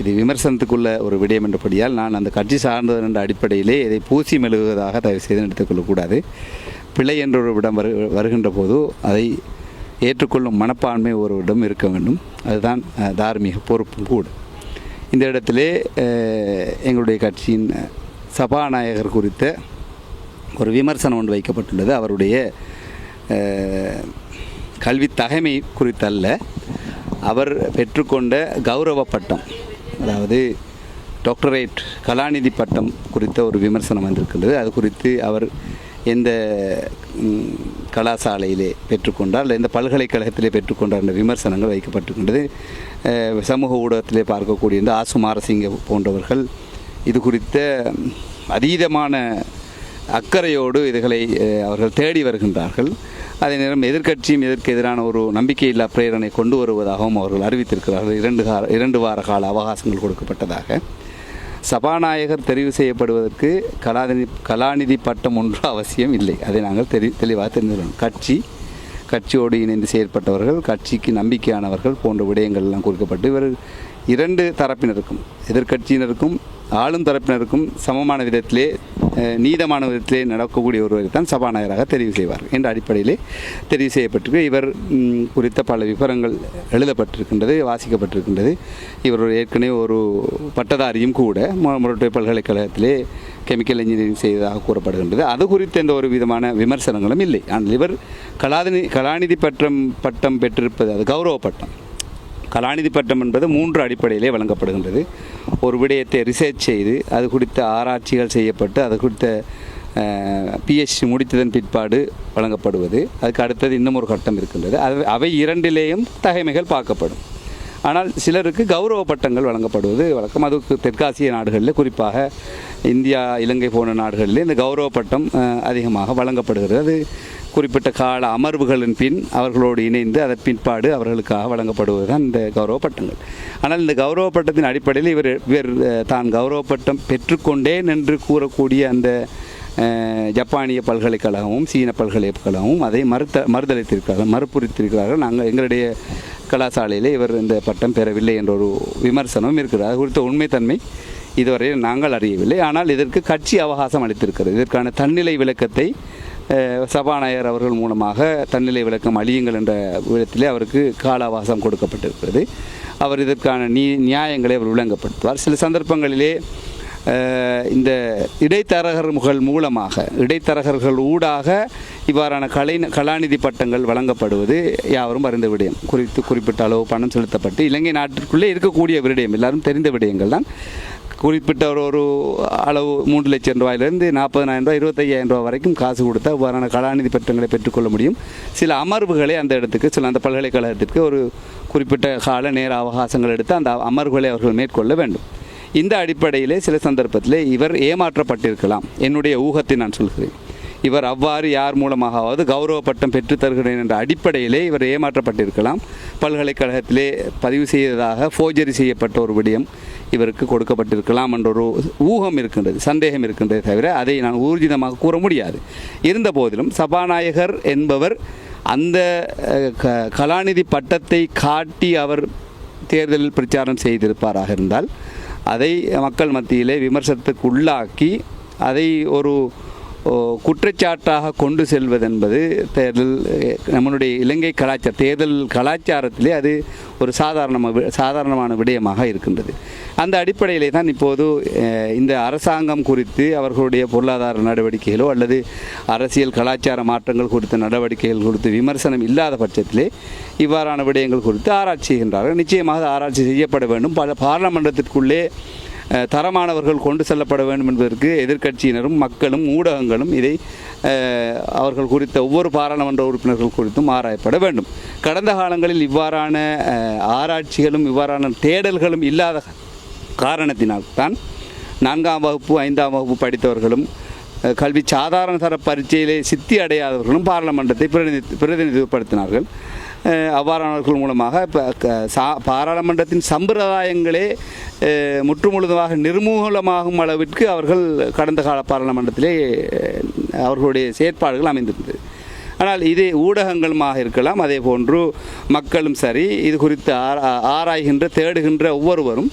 இது விமர்சனத்துக்குள்ள ஒரு விடயம் என்றபடியால் நான் அந்த கட்சி சார்ந்தது என்ற அடிப்படையிலே இதை பூசி மெழுகுவதாக தயவு செய்து எடுத்துக்கொள்ளக்கூடாது பிழை என்ற ஒரு விடம் வரு வருகின்ற போது அதை ஏற்றுக்கொள்ளும் மனப்பான்மை ஒருவரிடம் இருக்க வேண்டும். அதுதான் தார்மீக பொறுப்பும் கூட. இந்த இடத்திலே எங்களுடைய கட்சியின் சபாநாயகர் குறித்த ஒரு விமர்சனம் ஒன்று வைக்கப்பட்டுள்ளது. அவருடைய கல்வி தகைமை குறித்தல்ல. அவர் பெற்றுக்கொண்ட கௌரவ பட்டம். அதாவது டாக்டரேட் கலாநிதி பட்டம் குறித்த ஒரு விமர்சனம் வந்திருக்கின்றது. அது குறித்து அவர் எந்த கலாசாலையிலே பெற்றுக்கொண்டார் அல்லது எந்த பல்கலைக்கழகத்திலே பெற்றுக்கொண்டார் என்ற விமர்சனங்கள் வைக்கப்பட்டிருக்கின்றது. சமூக ஊடகத்திலே பார்க்கக்கூடிய இந்த ஆசுமாரசிங்க போன்றவர்கள் இது குறித்த அதீதமான அக்கறையோடு இதுகளை அவர்கள் தேடி வருகின்றார்கள். அதே நேரம் எதிர்க்கட்சியும் இதற்கு எதிரான ஒரு நம்பிக்கையில்லா பிரேரணை கொண்டு வருவதாகவும் அவர்கள் அறிவித்திருக்கிறார்கள். இரண்டு கால இரண்டு வார கால அவகாசங்கள் கொடுக்கப்பட்டதாக. சபாநாயகர் தெரிவு செய்யப்படுவதற்கு கலாநிதி கலாநிதி பட்டம் ஒன்று அவசியம் இல்லை. அதை நாங்கள் தெரி தெளிவாக தெரிந்துள்ளோம் கட்சி கட்சியோடு இணைந்து செயற்பட்டவர்கள் கட்சிக்கு நம்பிக்கையானவர்கள் போன்ற விடயங்கள் எல்லாம் குறிக்கப்பட்டு இவர் இரண்டு தரப்பினருக்கும் எதிர்க்கட்சியினருக்கும் ஆளும் தரப்பினருக்கும் சமமான விதத்திலே நீதமான விதத்திலே நடக்கக்கூடிய ஒருவரை தான் சபாநாயகராக தெரிவு செய்வார் என்ற அடிப்படையிலே தெரிவு செய்யப்பட்டிருக்கு. இவர் குறித்த பல விவரங்கள் எழுதப்பட்டிருக்கின்றது வாசிக்கப்பட்டிருக்கின்றது. இவர் ஏற்கனவே ஒரு பட்டதாரியும் கூட முரட்டை பல்கலைக்கழகத்திலே கெமிக்கல் இன்ஜினியரிங் செய்ததாக கூறப்படுகின்றது. அது குறித்த எந்த ஒரு விதமான விமர்சனங்களும் இல்லை. ஆனால் இவர் கலாநிதி கலாநிதி பட்டம் பட்டம் பெற்றிருப்பது அது கௌரவ பட்டம். கலாநிதி பட்டம் என்பது மூன்று அடிப்படையிலே வழங்கப்படுகின்றது. ஒரு விடயத்தை ரிசர்ச் செய்து அது குறித்த ஆராய்ச்சிகள் செய்யப்பட்டு அது குறித்த பிஹெச்டி முடித்ததன் பிற்பாடு வழங்கப்படுவது. அதுக்கு அடுத்தது இன்னும் ஒரு கட்டம் இருக்கின்றது. அது அவை இரண்டிலேயும் தகைமைகள் பார்க்கப்படும். ஆனால் சிலருக்கு கௌரவ பட்டங்கள் வழங்கப்படுவது வழக்கம். அதுக்கு தெற்காசிய நாடுகளில் குறிப்பாக இந்தியா இலங்கை போன்ற நாடுகளில் இந்த கௌரவ பட்டம் அதிகமாக வழங்கப்படுகிறது. அது குறிப்பிட்ட கால அமர்வுகளின் பின் அவர்களோடு இணைந்து அதன் பின்பாடு அவர்களுக்காக வழங்கப்படுவதுதான் இந்த கௌரவ பட்டங்கள். ஆனால் இந்த கௌரவ பட்டத்தின் அடிப்படையில் இவர் இவர் தான் கௌரவ பட்டம் பெற்றுக்கொண்டேன் என்று கூறக்கூடிய அந்த ஜப்பானிய பல்கலைக்கழகமும் சீன பல்கலைக்கழகமும் அதை மறுத்த மறுதளித்திருக்கிறார்கள் மறுப்புரித்திருக்கிறார்கள். நாங்கள் எங்களுடைய கலாசாலையில் இவர் இந்த பட்டம் பெறவில்லை என்ற ஒரு விமர்சனமும் இருக்கிறது. அது குறித்த உண்மைத்தன்மை இதுவரை நாங்கள் அறியவில்லை. ஆனால் இதற்கு கட்சி அவகாசம் அளித்திருக்கிறது. இதற்கான தன்னிலை விளக்கத்தை சபாநாயகர் அவர்கள் மூலமாக தன்னிலை விளக்கம் அழியுங்கள் என்ற விதத்திலே அவருக்கு காலாவாசம் கொடுக்கப்பட்டிருக்கிறது. அவர் இதற்கான நீ நியாயங்களை அவர் விளங்கப்படுத்துவார். சில சந்தர்ப்பங்களிலே இந்த இடைத்தரகர்கள் மூலமாக இடைத்தரகர்கள் ஊடாக இவ்வாறான கலை கலாநிதி பட்டங்கள் வழங்கப்படுவது யாவரும் அறிந்த விடயம். குறித்து குறிப்பிட்ட அளவு பணம் செலுத்தப்பட்டு இலங்கை நாட்டிற்குள்ளே இருக்கக்கூடிய விடயம் எல்லாரும் தெரிந்த விடயங்கள் தான். குறிப்பிட்ட ஒரு ஒரு அளவு மூன்று லட்சம் ரூபாயிலிருந்து நாற்பதனாயிரம் ரூபாய் இருபத்தையாயிரம் ரூபாய் வரைக்கும் காசு கொடுத்தா இவ்வாறான கலாநிதி பட்டங்களை பெற்றுக்கொள்ள முடியும். சில அமர்வுகளை அந்த இடத்துக்கு சில அந்த பல்கலைக்கழகத்திற்கு ஒரு குறிப்பிட்ட கால நேர அவகாசங்கள் எடுத்து அந்த அமர்வுகளை அவர்கள் மேற்கொள்ள வேண்டும். இந்த அடிப்படையிலே சில சந்தர்ப்பத்தில் இவர் ஏமாற்றப்பட்டிருக்கலாம். என்னுடைய ஊகத்தை நான் சொல்கிறேன். இவர் அவ்வாறு யார் மூலமாகவாவது கௌரவ பட்டம் பெற்றுத் தருகிறேன் என்ற அடிப்படையிலே இவர் ஏமாற்றப்பட்டிருக்கலாம். பல்கலைக்கழகத்திலே பதிவு செய்ததாக ஃபோஜரி செய்யப்பட்ட ஒரு விடயம். இவருக்கு கொடுக்கப்பட்டிருக்கலாம் என்ற ஒரு ஊகம் இருக்கின்றது சந்தேகம் இருக்கின்றதை தவிர அதை நான் ஊர்ஜிதமாக கூற முடியாது. இருந்த போதிலும் சபாநாயகர் என்பவர் அந்த க- கலாநிதி பட்டத்தை காட்டி அவர் தேர்தலில் பிரச்சாரம் செய்திருப்பாராக இருந்தால் அதை மக்கள் மத்தியிலே விமர்சனத்துக்கு உள்ளாக்கி அதை ஒரு குற்றச்சாட்டாக கொண்டு செல்வதென்பது தேர்தல் நம்மளுடைய இலங்கை கலாச்சார தேர்தல் கலாச்சாரத்திலே அது ஒரு சாதாரண சாதாரணமான விடயமாக இருக்கின்றது. அந்த அடிப்படையிலே தான் இப்போது இந்த அரசாங்கம் குறித்து அவர்களுடைய பொருளாதார நடவடிக்கைகளோ அல்லது அரசியல் கலாச்சார மாற்றங்கள் குறித்த நடவடிக்கைகள் குறித்து விமர்சனம் இல்லாத பட்சத்திலே இவ்வாறான விடயங்கள் குறித்து ஆராய்ச்சி செய்கின்றார்கள். நிச்சயமாக ஆராய்ச்சி செய்யப்பட வேண்டும். பல பாராளுமன்றத்திற்குள்ளே தரமானவர்கள் கொண்டு செல்லப்பட வேண்டும் என்பதற்கு எதிர்க்கட்சியினரும் மக்களும் ஊடகங்களும் இதை அவர்கள் குறித்த ஒவ்வொரு பாராளுமன்ற உறுப்பினர்கள் குறித்தும் ஆராயப்பட வேண்டும். கடந்த காலங்களில் இவ்வாறான ஆராய்ச்சிகளும் இவ்வாறான தேடல்களும் இல்லாத காரணத்தினால் தான் நான்காம் வகுப்பு ஐந்தாம் வகுப்பு படித்தவர்களும் கல்வி சாதாரண தர பரீட்சையிலே சித்தி அடையாதவர்களும் பாராளுமன்றத்தை பிரதிநிதி பிரதிநிதித்துவப்படுத்தினார்கள். அவ்வாறானவர்கள் மூலமாக இப்போ சா பாராளுமன்றத்தின் சம்பிரதாயங்களே முற்றுமுழுதாக நிர்மூலமாகும் அளவிற்கு அவர்கள் கடந்த கால பாராளுமன்றத்திலே அவர்களுடைய செயற்பாடுகள் அமைந்திருந்தது. ஆனால் இது ஊடகங்களுமாக இருக்கலாம் அதே போன்று மக்களும் சரி இது குறித்து ஆரா- ஆராய்கின்ற தேடுகின்ற ஒவ்வொருவரும்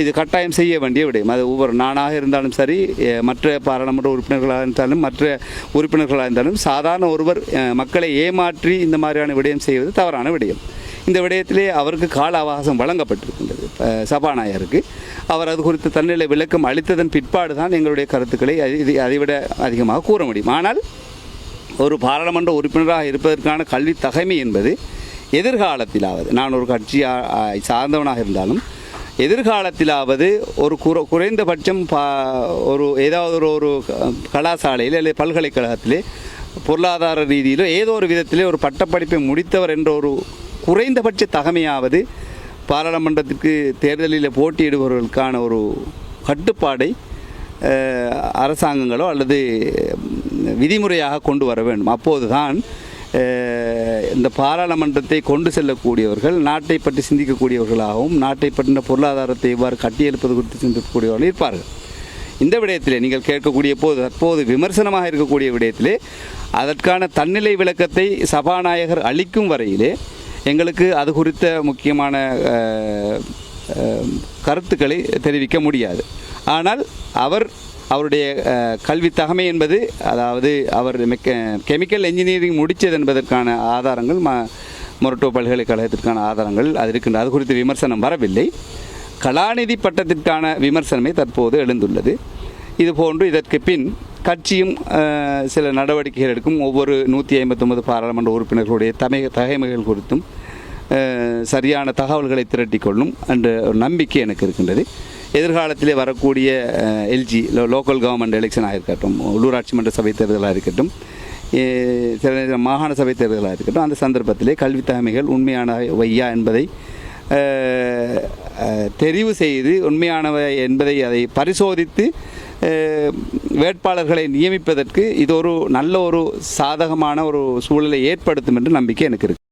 இது கட்டாயம் செய்ய வேண்டிய விடயம். அது ஒவ்வொரு நானாக இருந்தாலும் சரி மற்ற பாராளுமன்ற உறுப்பினர்களாக இருந்தாலும் மற்ற உறுப்பினர்களாக இருந்தாலும் சாதாரண ஒருவர் மக்களை ஏமாற்றி இந்த மாதிரியான விடயம் செய்வது தவறான விடயம். இந்த விடயத்திலே அவருக்கு கால அவகாசம் வழங்கப்பட்டிருக்கின்றது. சபாநாயகருக்கு. அவர் அது குறித்து தன்னிலை விளக்கம் அளித்ததன் பிற்பாடு தான் எங்களுடைய கருத்துக்களை இது அதைவிட அதிகமாக கூற முடியும். ஆனால் ஒரு பாராளுமன்ற உறுப்பினராக இருப்பதற்கான கல்வி தகைமை என்பது எதிர்காலத்திலாவது நான் ஒரு கட்சி சார்ந்தவனாக இருந்தாலும் எதிர்காலத்திலாவது ஒரு குறை குறைந்தபட்சம் பா ஒரு ஏதாவது ஒரு ஒரு க- கலாசாலையில் அல்லது பல்கலைக்கழகத்திலே பொருளாதார ரீதியிலோ ஏதோ ஒரு விதத்திலே ஒரு பட்டப்படிப்பை முடித்தவர் என்ற ஒரு குறைந்தபட்ச தகமையாவது பாராளுமன்றத்துக்கு தேர்தலில் போட்டியிடுபவர்களுக்கான ஒரு கட்டுப்பாடை அரசாங்கங்களோ அல்லது விதிமுறையாக கொண்டு வர வேண்டும். அப்போதுதான் தான் இந்த பாராளுமன்றத்தை கொண்டு செல்லக்கூடியவர்கள் நாட்டை பற்றி சிந்திக்கக்கூடியவர்களாகவும் நாட்டை பற்றின பொருளாதாரத்தை இவ்வாறு கட்டியெழுப்பது குறித்து சிந்திக்கக்கூடியவர்கள் இருப்பார்கள். இந்த விடயத்திலே நீங்கள் கேட்கக்கூடிய போது தற்போது விமர்சனமாக இருக்கக்கூடிய விடயத்திலே அதற்கான தன்னிலை விளக்கத்தை சபாநாயகர் அளிக்கும் வரையிலே எங்களுக்கு அது குறித்த முக்கியமான கருத்துக்களை தெரிவிக்க முடியாது. ஆனால் அவர் அவருடைய கல்வி தகமை என்பது அதாவது அவர் மெக்க கெமிக்கல் இன்ஜினியரிங் முடித்தது என்பதற்கான ஆதாரங்கள் ம மொரட்டோ பல்கலைக்கழகத்திற்கான ஆதாரங்கள் அது இருக்கின்ற அது குறித்து விமர்சனம் வரவில்லை. கலாநிதி பட்டத்திற்கான விமர்சனமே தற்போது எழுந்துள்ளது. இதுபோன்று இதற்கு பின் கட்சியும் சில நடவடிக்கைகள் எடுக்கும். ஒவ்வொரு நூற்றி ஐம்பத்தொன்பது பாராளுமன்ற உறுப்பினர்களுடைய தமை தகைமைகள் குறித்தும் சரியான தகவல்களை திரட்டிக்கொள்ளும் என்ற ஒரு நம்பிக்கை எனக்கு இருக்கின்றது. எதிர்காலத்திலே வரக்கூடிய எல்ஜி லோக்கல் கவர்மெண்ட் எலெக்ஷனாக இருக்கட்டும் உள்ளூராட்சி மன்ற சபை தேர்தலாக இருக்கட்டும் சில நேரம் மாகாண சபை தேர்தலாக இருக்கட்டும் அந்த சந்தர்ப்பத்திலே கல்வி தலைமைகள் உண்மையான வையா என்பதை தெரிவு செய்து உண்மையானவை என்பதை அதை பரிசோதித்து வேட்பாளர்களை நியமிப்பதற்கு இது ஒரு நல்ல ஒரு சாதகமான ஒரு சூழலை ஏற்படுத்தும் என்று நம்பிக்கை எனக்கு இருக்குது